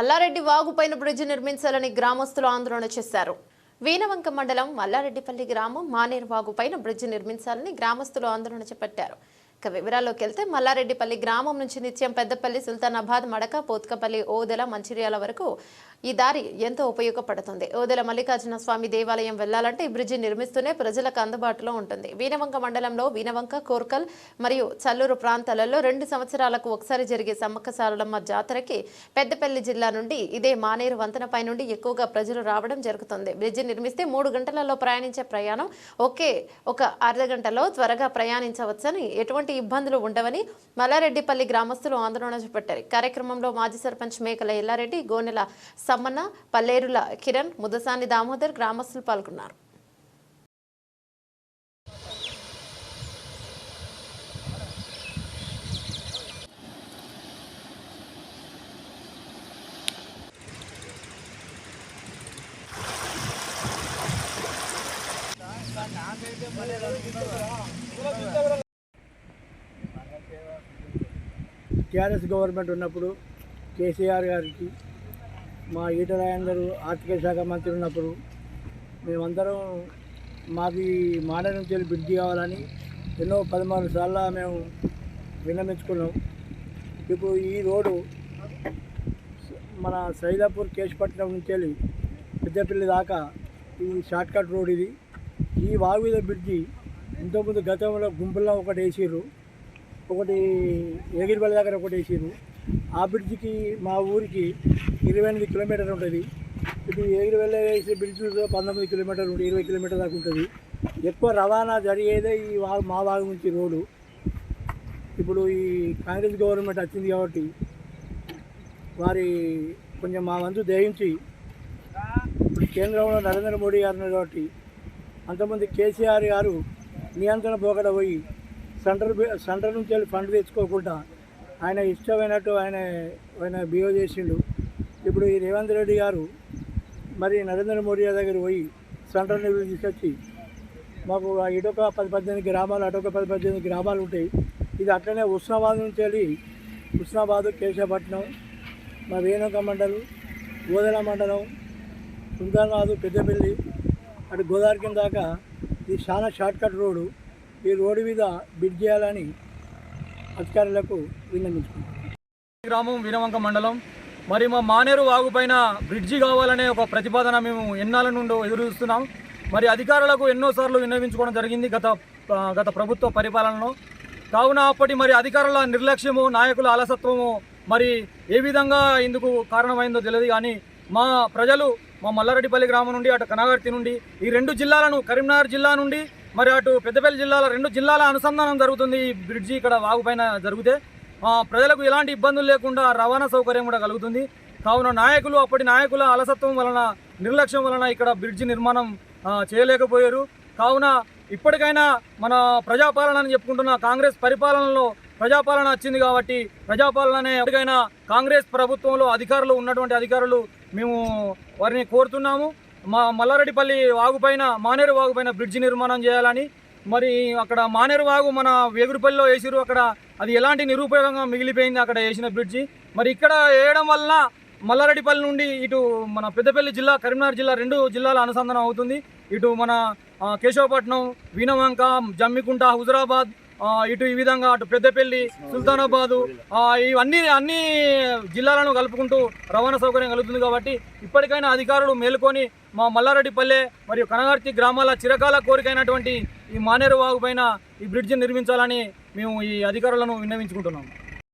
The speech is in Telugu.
మల్లారెడ్డి వాగుపైన బ్రిడ్జి నిర్మించాలని గ్రామస్తులు ఆందోళన చేశారు. వీణవంక మండలం మల్లారెడ్డిపల్లి గ్రామం మానేరు వాగుపైన బ్రిడ్జి నిర్మించాలని గ్రామస్తులు ఆందోళన చేపట్టారు. ఇక వివరాల్లోకి వెళ్తే మల్లారెడ్డిపల్లి గ్రామం నుంచి నిత్యం పెద్దపల్లి సుల్తానాబాద్ మడక పోత్కపల్లి ఓదెల మంచిర్యాల వరకు ఈ దారి ఎంతో ఉపయోగపడుతుంది. ఓదెల మల్లికార్జున స్వామి దేవాలయం వెళ్ళాలంటే ఈ బ్రిడ్జి నిర్మిస్తూనే ప్రజలకు అందుబాటులో ఉంటుంది. వీనవంక మండలంలో వీణవంక కోర్కల్ మరియు చల్లూరు ప్రాంతాలలో రెండు సంవత్సరాలకు ఒకసారి జరిగే సమ్మక్క సారలమ్మ జాతరకి పెద్దపల్లి జిల్లా నుండి ఇదే మానేరు వంతెనపై నుండి ఎక్కువగా ప్రజలు రావడం జరుగుతుంది. బ్రిడ్జి నిర్మిస్తే మూడు గంటలలో ప్రయాణించే ప్రయాణం ఒకే ఒక అర్ధ గంటలో త్వరగా ప్రయాణించవచ్చని ఎటువంటి ఇబ్బందులు ఉండవని మల్లారెడ్డిపల్లి గ్రామస్తులు ఆందోళన చేపట్టారు. కార్యక్రమంలో మాజీ సర్పంచ్ మేకల ఎల్లారెడ్డి గోనెల సమ్మన్న పల్లేరుల కిరణ్ ముదసాని దామోదర్ గ్రామస్తులు పాల్గొన్నారు. టీఆర్ఎస్ గవర్నమెంట్ ఉన్నప్పుడు కేసీఆర్ గారికి మా ఈట రాయందరూ ఆర్థిక శాఖ మంత్రి ఉన్నప్పుడు మేమందరం మాకు మాడ నుంచి వెళ్ళి బ్రిడ్జి కావాలని ఎన్నో పదమూడు సార్లు మేము విన్నమించుకున్నాం ఇప్పుడు ఈ రోడ్డు మన సైదాపూర్ కేశపట్నం నుంచి వెళ్ళి పెద్దపల్లి దాకా ఈ షార్ట్కట్ రోడ్ ఇది. ఈ వాగుద బ్రిడ్జి ఇంతకుముందు గతంలో గుంపుల్లో ఒకటి వేసిర్రు. ఒకటి ఏగిరిపల్లి దగ్గర ఒకటి వేసారు ఆ బ్రిడ్జికి మా ఊరికి ఇరవై ఎనిమిది కిలోమీటర్ ఉంటుంది. ఇప్పుడు ఏగిరిపల్లి వేసే బ్రిడ్జ్ పంతొమ్మిది కిలోమీటర్లు ఉంటుంది ఇరవై కిలోమీటర్ దాకా ఉంటుంది. ఎక్కువ రవాణా జరిగేదే ఈ మా భాగం నుంచి రోడ్డు. ఇప్పుడు ఈ కాంగ్రెస్ గవర్నమెంట్ వచ్చింది కాబట్టి వారి కొంచెం మా వంతు దయించి ఇప్పుడు కేంద్రంలో నరేంద్ర మోడీ గారు ఉన్నారు కాబట్టి అంతమంది కేసీఆర్ గారు నియంత్రణ పోకడ పోయి సెంటర్ సెంటర్ నుంచి వెళ్ళి ఫండ్ తెచ్చుకోకుండా ఆయన ఇష్టమైనట్టు ఆయన ఆయన బిహేవ్ చేసిండు. ఇప్పుడు ఈ రేవంత్ రెడ్డి గారు మరి నరేంద్ర మోడీ దగ్గర పోయి సెంటర్ నిధులు తీసుకొచ్చి మాకు ఆ ఇటొక పది పద్దెనిమిది గ్రామాలు అటొక పది పద్దెనిమిది గ్రామాలు ఉంటాయి. ఇది అట్లనే ఉస్నాబాద్ నుంచి వెళ్ళి ఉస్నాబాద్ కేశాపట్నం మా రేణుక మండలం గోదల మండలం సుల్తానాబాద్ పెద్దపల్లి అటు గోదావరి దాకా ఇది చాలా షార్ట్కట్ రోడ్డు. ఈ రోడ్డు మీద బిడ్ చేయాలని అధికారులకు విన్నవించుకుంటాం గ్రామం వీరవంక మండలం. మరి మా మానేరు వాగుపైన బ్రిడ్జి కావాలనే ఒక ప్రతిపాదన మేము ఎన్నాళ్ళ నుండి ఎదురు చూస్తున్నాం. మరి అధికారులకు ఎన్నోసార్లు విన్నవించుకోవడం జరిగింది గత గత ప్రభుత్వ పరిపాలనలో. కావున అప్పటి మరి అధికారుల నిర్లక్ష్యము నాయకుల అలసత్వము మరి ఏ విధంగా ఇందుకు కారణమైందో తెలియదు కానీ మా ప్రజలు మా మల్లారెడ్డిపల్లి గ్రామం నుండి అటు కనగర్తి నుండి ఈ రెండు జిల్లాలను కరీంనగర్ జిల్లా నుండి మరి అటు పెద్దపల్లి జిల్లాల రెండు జిల్లాల అనుసంధానం జరుగుతుంది ఈ బ్రిడ్జి ఇక్కడ వాగు పైన జరిగితే. ప్రజలకు ఎలాంటి ఇబ్బందులు లేకుండా రవాణా సౌకర్యం కూడా కలుగుతుంది. కావున నాయకులు అప్పటి నాయకుల అలసత్వం వలన నిర్లక్ష్యం వలన ఇక్కడ బ్రిడ్జి నిర్మాణం చేయలేకపోయారు. కావున ఇప్పటికైనా మన ప్రజాపాలన అని చెప్పుకుంటున్న కాంగ్రెస్ పరిపాలనలో ప్రజాపాలన వచ్చింది కాబట్టి ప్రజాపాలననే ఎప్పటికైనా కాంగ్రెస్ ప్రభుత్వంలో అధికారులు ఉన్నటువంటి అధికారులు మేము వారిని కోరుతున్నాము. మా మల్లారెడ్డిపల్లి వాగుపైన మానేరు వాగుపైన బ్రిడ్జి నిర్మాణం చేయాలని మరి అక్కడ మానేరు వాగు మన వేగురుపల్లిలో వేసిరు అక్కడ అది ఎలాంటి నిరుపయోగంగా మిగిలిపోయింది అక్కడ వేసిన బ్రిడ్జి. మరి ఇక్కడ వేయడం వలన మల్లారెడ్డిపల్లి నుండి ఇటు మన పెద్దపల్లి జిల్లా కరీంనగర్ జిల్లా రెండు జిల్లాల అనుసంధానం అవుతుంది. ఇటు మన కేశవపట్నం వీణవంక జమ్మికుంట హుజరాబాద్ ఇటు ఈ విధంగా అటు పెద్దపల్లి సుల్తానాబాదు ఇవన్నీ అన్ని జిల్లాలను కలుపుకుంటూ రవాణా సౌకర్యం కలుగుతుంది కాబట్టి ఇప్పటికైనా అధికారులు మేలుకొని మా మల్లారెడ్డిపల్లె మరియు కనగర్తి గ్రామాల చిరకాల కోరికైనటువంటి ఈ మానేరు వాగు పైన ఈ బ్రిడ్జ్ నిర్మించాలని మేము ఈ అధికారులను విన్నవించుకుంటున్నాము.